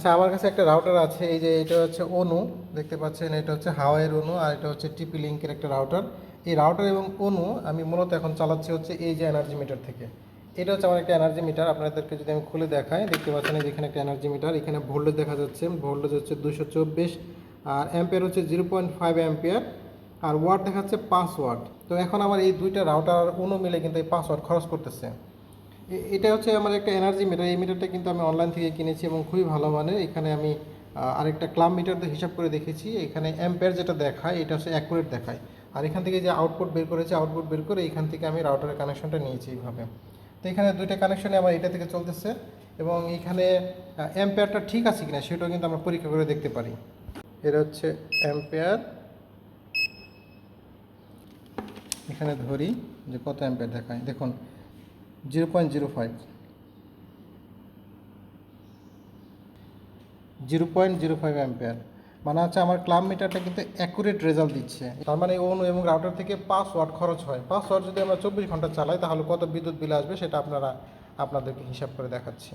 আচ্ছা আমার কাছে একটা রাউটার আছে, এই যে এটা হচ্ছে অনু দেখতে পাচ্ছেন, এটা হচ্ছে হাওয়াইয়ের অনু আর এটা হচ্ছে টিপি লিঙ্কের একটা রাউটার এই রাউটার এবং অনু আমি মূলত এখন চালাচ্ছি হচ্ছে এই যে এনার্জি মিটার থেকে। এটা হচ্ছে আমার একটা এনার্জি মিটার আপনাদেরকে যদি আমি খুলে দেখাই, দেখতে পাচ্ছেন এখানে একটা এনার্জি মিটার এখানে ভোল্টেজ দেখা যাচ্ছে ভোল্টেজ হচ্ছে দুশো চব্বিশ আর অ্যাম্পিয়ার হচ্ছে জিরো পয়েন্ট ফাইভ অ্যাম্পিয়ার আর ওয়াট দেখাচ্ছে পাঁচ ওয়াট তো এখন আমার এই দুইটা রাউটার অনু মিলে কিন্তু এই পাঁচ ওয়াট খরচ করতেছে। এটা হচ্ছে আমার একটা এনার্জি মিটার এই মিটারটা কিন্তু আমি অনলাইন থেকে কিনেছি এবং খুবই ভালো মানের। এখানে আমি আরেকটা ক্লাম মিটার হিসাব করে দেখেছি। এখানে অ্যাম্পেয়ার যেটা দেখায়, এটা হচ্ছে অ্যাকুরেট দেখায়। আর এখান থেকে যে আউটপুট বের করেছে আউটপুট বের করে এখান থেকে আমি রাউটারের কানেকশনটা নিয়েছি এইভাবে। তো এখানে দুইটা কানেকশনে আমার এটা থেকে চলতেছে এবং এখানে অ্যাম্পেয়ারটা ঠিক আছে কিনা সেটাও কিন্তু আমরা পরীক্ষা করে দেখতে পারি। এটা হচ্ছে অ্যাম্পেয়ার এখানে ধরি যে কত অ্যাম্পেয়ার দেখায়। দেখুন zero point zero five. Zero point zero five ampere. মানে হচ্ছে আমার ক্লাব মিটারটা কিন্তু অ্যাকুরেট রেজাল্ট দিচ্ছে। তার মানে অনু এবং রাউটার থেকে পাঁচ ওয়াট খরচ হয়। পাঁচ ওয়াট যদি আমরা চব্বিশ ঘণ্টা চালাই, তাহলে কত বিদ্যুৎ বিল আসবে সেটা আপনারা আপনাদেরকে হিসাব করে দেখাচ্ছি।